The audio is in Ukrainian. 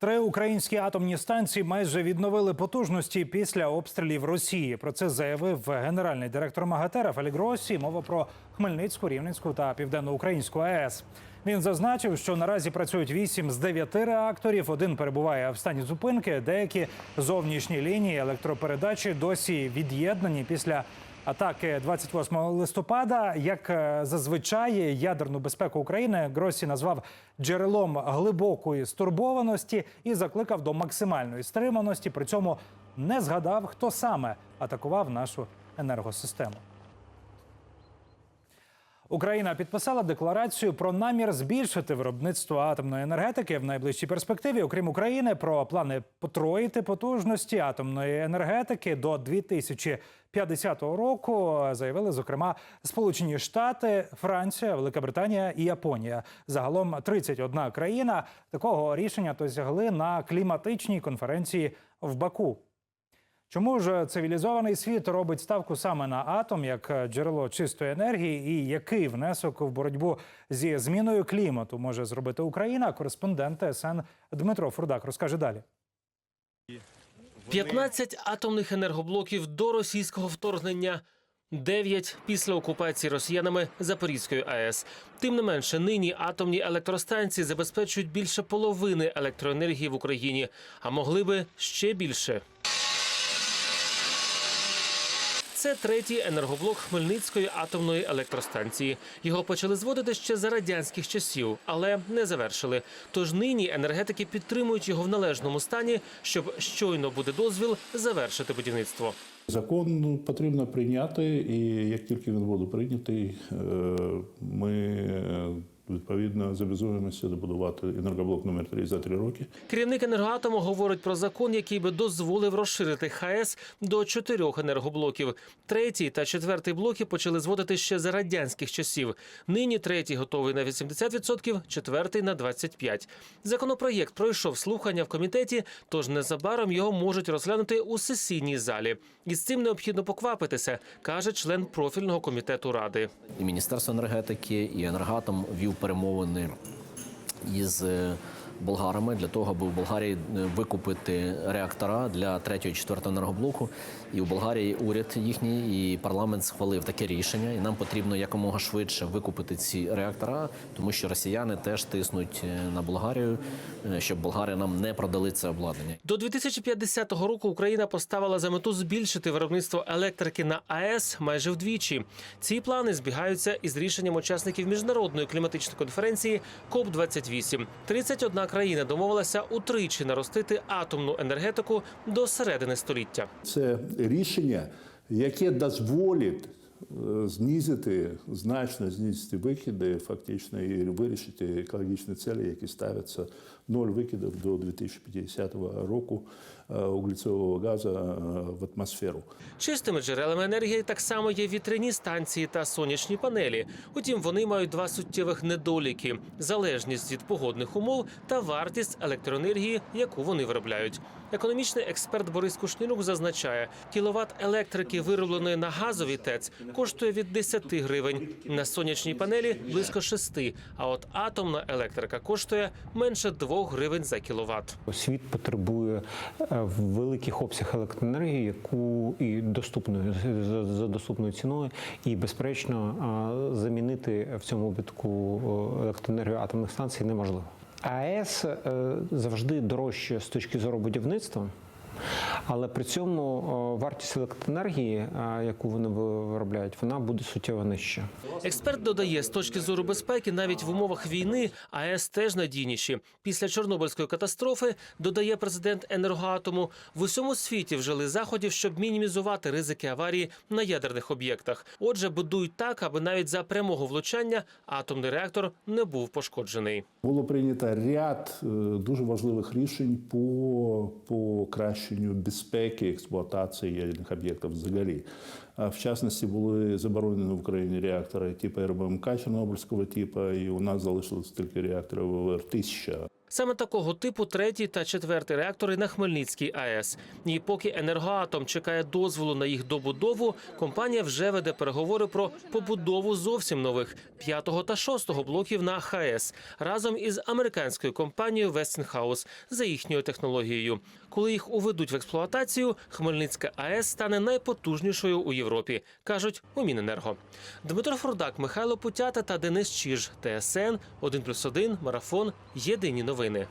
Три українські атомні станції майже відновили потужності після обстрілів Росії. Про це заявив генеральний директор МАГАТЕ Рафаель Гросі. Мова про Хмельницьку, Рівненську та Південноукраїнську АЕС. Він зазначив, що наразі працюють 8 з 9 реакторів. Один перебуває в стані зупинки. Деякі зовнішні лінії електропередачі досі від'єднані після атаки 28 листопада. Як е, зазвичай ядерну безпеку України Гросі назвав джерелом глибокої стурбованості і закликав до максимальної стриманості. При цьому не згадав, хто саме атакував нашу енергосистему. Україна підписала декларацію про намір збільшити виробництво атомної енергетики в найближчій перспективі. Окрім України, про плани потроїти потужності атомної енергетики до 2050 року заявили зокрема Сполучені Штати, Франція, Велика Британія і Японія. Загалом 31 країна такого рішення досягли на кліматичній конференції в Баку. Чому ж цивілізований світ робить ставку саме на атом як джерело чистої енергії, і який внесок в боротьбу зі зміною клімату може зробити Україна? Кореспондент ТСН Дмитро Фурдак розкаже далі. 15 атомних енергоблоків до російського вторгнення. 9 після окупації росіянами Запорізької АЕС. Тим не менше, нині атомні електростанції забезпечують більше половини електроенергії в Україні, а могли би ще більше. Це третій енергоблок Хмельницької атомної електростанції. Його почали зводити ще за радянських часів, але не завершили. Тож нині енергетики підтримують його в належному стані, щоб щойно буде дозвіл завершити будівництво. Закон потрібно прийняти, і як тільки він буде прийнятий, е, ми е, відповідно зобов'язуємося добудувати енергоблок номер 3 за три роки. Керівник енергоатому говорить про закон, який би дозволив розширити ХАЕС до чотирьох енергоблоків. Третій та четвертий блоки почали зводити ще за радянських часів. Нині третій готовий на 80%, четвертий на 25%. Законопроєкт пройшов слухання в комітеті, тож незабаром його можуть розглянути у сесійній залі. І з цим необхідно поквапитися, каже член профільного комітету ради. і Міністерство енергетики, і енергатом вів перемовини із е, болгарами для того, аби в Болгарії е, викупити реактора для третього і четвертого енергоблоку. І у Болгарії уряд їхній і парламент схвалив таке рішення. І нам потрібно якомога швидше викупити ці реактора, тому що росіяни теж тиснуть е, на Болгарію, е, щоб Болгарія нам не продали це обладнання. До 2050 року Україна поставила за мету збільшити виробництво електрики на АЕС майже вдвічі. Ці плани збігаються із рішенням учасників міжнародної кліматичної конференції КОП 28 31 країна домовилася утричі наростити атомну енергетику до середини століття. Це рішення, яке дозволить знизити значно знизити викиди, фактично і вирішити екологічні цілі, які ставляться ноль викидів до 2050 року е, газу е, в атмосферу. Чистими джерелами енергії так само є вітряні станції та сонячні панелі. Утім, вони мають два суттєвих недоліки: залежність від погодних умов та вартість електроенергії, яку вони виробляють. Економічний експерт Борис Кушнірук зазначає, кіловат електрики, виробленої на газовій ТЕЦ, коштує від 10 гривень, на сонячній панелі близько 6, а от атомна електрика коштує менше 2 гривень за кіловат. Світ потребує е, великих обсяг електроенергії, яку і доступною за, доступною ціною, і безперечно е, замінити в цьому випадку е, електроенергію атомних станцій неможливо. АЕС е, завжди дорожче з точки зору будівництва. Але при цьому вартість електроенергії, е, яку вони виробляють, вона буде суттєво нижча. Експерт додає, з точки зору безпеки, навіть в умовах війни АЕС теж надійніші. Після Чорнобильської катастрофи додає президент енергоатому. В усьому світі вжили заходів, щоб мінімізувати ризики аварії на ядерних об'єктах. Отже, будують так, аби навіть за прямого влучання атомний реактор не був пошкоджений. Було прийнято ряд е, дуже важливих рішень по покращенню безпеки експлуатації ядерних об'єктів взагалі. В частності були заборонені в Україні реактори типу РБМК Чорнобильського типу, і у нас залишилось тільки реактори ВВР-1000. Саме такого типу третій та четвертий реактори на Хмельницькій АЕС. І поки енергоатом чекає дозволу на їх добудову, компанія вже веде переговори про побудову зовсім нових п'ятого та шостого блоків на ХАЕС разом із американською компанією Westinghouse за їхньою технологією. Коли їх уведуть в експлуатацію, Хмельницька АЕС стане найпотужнішою у Європі, кажуть у Міненерго. Дмитро Фрудак, Михайло Путята та Денис Чіж. ТСН 1+,1, Марафон. Єдині новини.